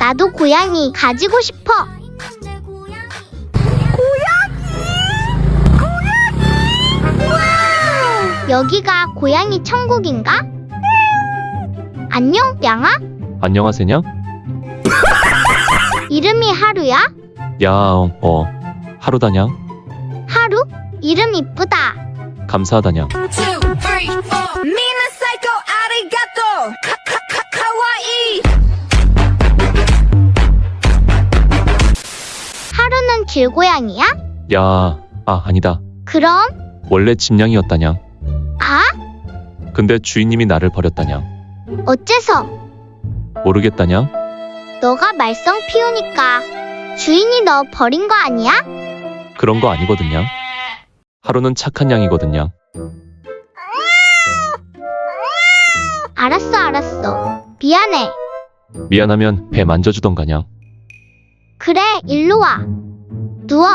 나도 고양이 가지고 싶어. 고양이! 여기가 고양이 천국인가? 안녕, 양아? 안녕하세요? 이름이 하루야? 야, 어, 어. 하루다냥? 하루? 이름 이쁘다. 감사하다냥. 길고양이야? 야, 아, 아니다. 그럼, 원래 집냥이였다냥. 아? 근데 주인님이 나를 버렸다냥. 어째서? 모르겠다냥? 너가 말썽 피우니까 주인이 너 버린 거 아니야? 그런 거 아니거든요. 하루는 착한 양이거든요. 알았어, 알았어. 미안해. 미안하면 배 만져주던가냥. 그래, 일로 와. 누워.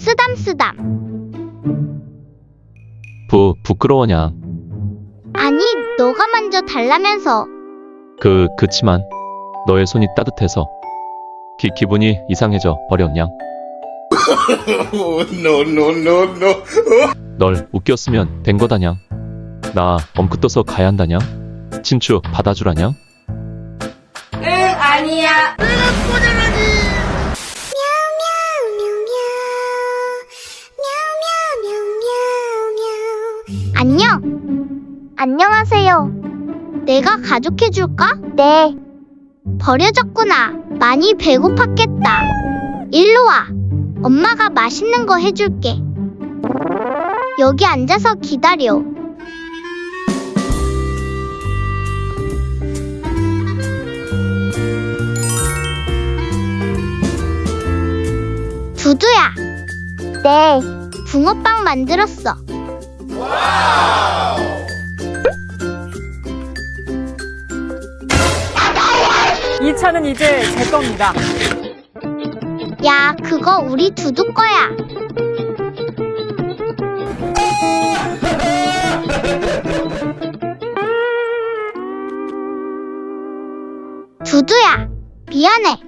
쓰담 쓰담. 부, 부끄러워냥. 아니, 너가 만져 달라면서. 그, 그치만, 너의 손이 따뜻해서. 기, 기분이 이상해져 버렸냥. No, no, no, no. 널 웃겼으면 된 거다냥. 나 엄크 떠서 가야 한다냥. 친추 받아주라냥. 응, 아니야. 안녕. 안녕하세요. 내가 가족해줄까? 네. 버려졌구나. 많이 배고팠겠다. 일로 와. 엄마가 맛있는 거 해줄게. 여기 앉아서 기다려. 두두야. 네. 붕어빵 만들었어. 이 차는 이제 제 겁니다. 야, 그거 우리 두두 거야. 두두야, 미안해.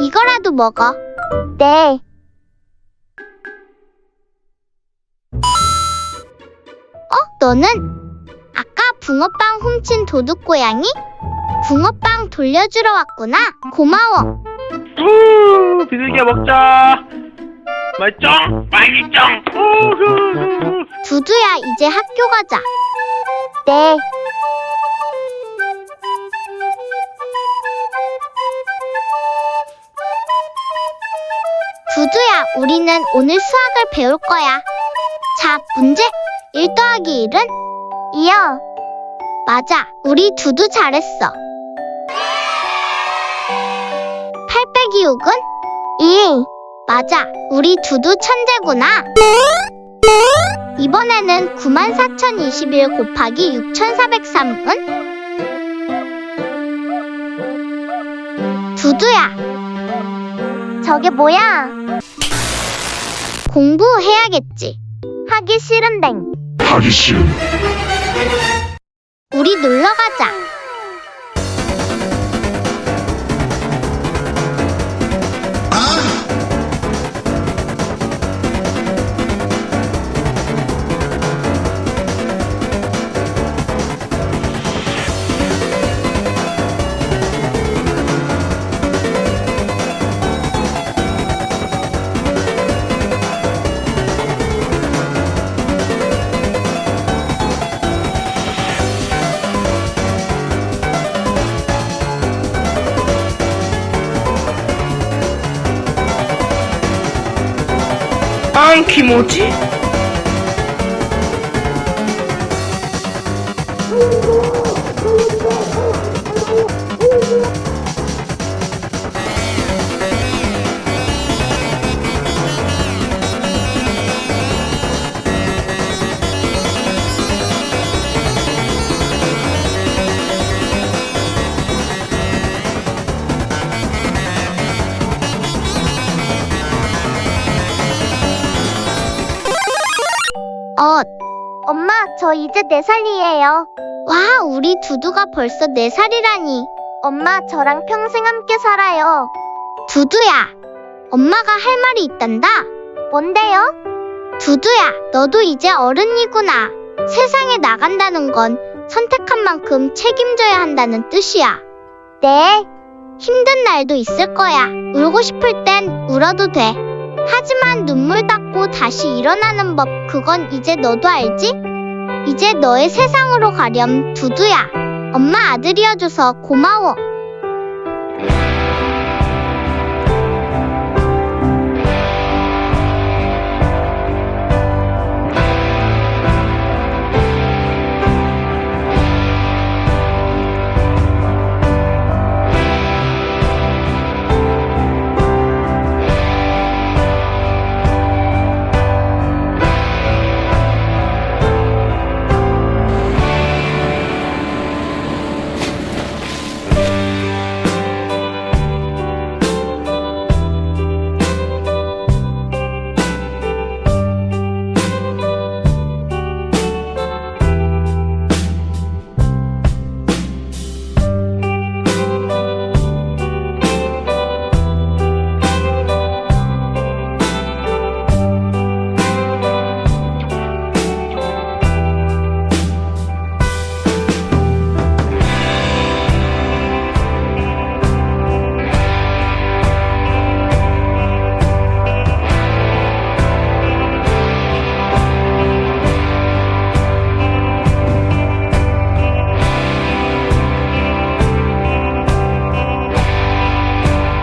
이거라도 먹어. 네. 어, 너는? 아까 붕어빵 훔친 도둑고양이? 붕어빵 돌려주러 왔구나. 고마워. 우 비둘기야 먹자 맛있죠? 우후후 두두야, 이제 학교 가자. 네. 두두야, 우리는 오늘 수학을 배울 거야. 자, 문제. 1 더하기 1은? 2요. 맞아, 우리 두두 잘했어. 8 빼기 6은? 2. 맞아, 우리 두두 천재구나. 이번에는 94,021 곱하기 6,403은? 두두야. 저게 뭐야? 공부해야겠지. 하기 싫은댕. 하기 싫은 우리 놀러 가자. 안키 어, 엄마, 저 이제 4살이에요. 와, 우리 두두가 벌써 4살이라니. 엄마, 저랑 평생 함께 살아요. 두두야, 엄마가 할 말이 있단다. 뭔데요? 두두야, 너도 이제 어른이구나. 세상에 나간다는 건 선택한 만큼 책임져야 한다는 뜻이야. 네. 힘든 날도 있을 거야. 울고 싶을 땐 울어도 돼. 하지만 눈물 닦고 다시 일어나는 법, 그건 이제 너도 알지? 이제 너의 세상으로 가렴, 두두야. 엄마 아들이어줘서 고마워.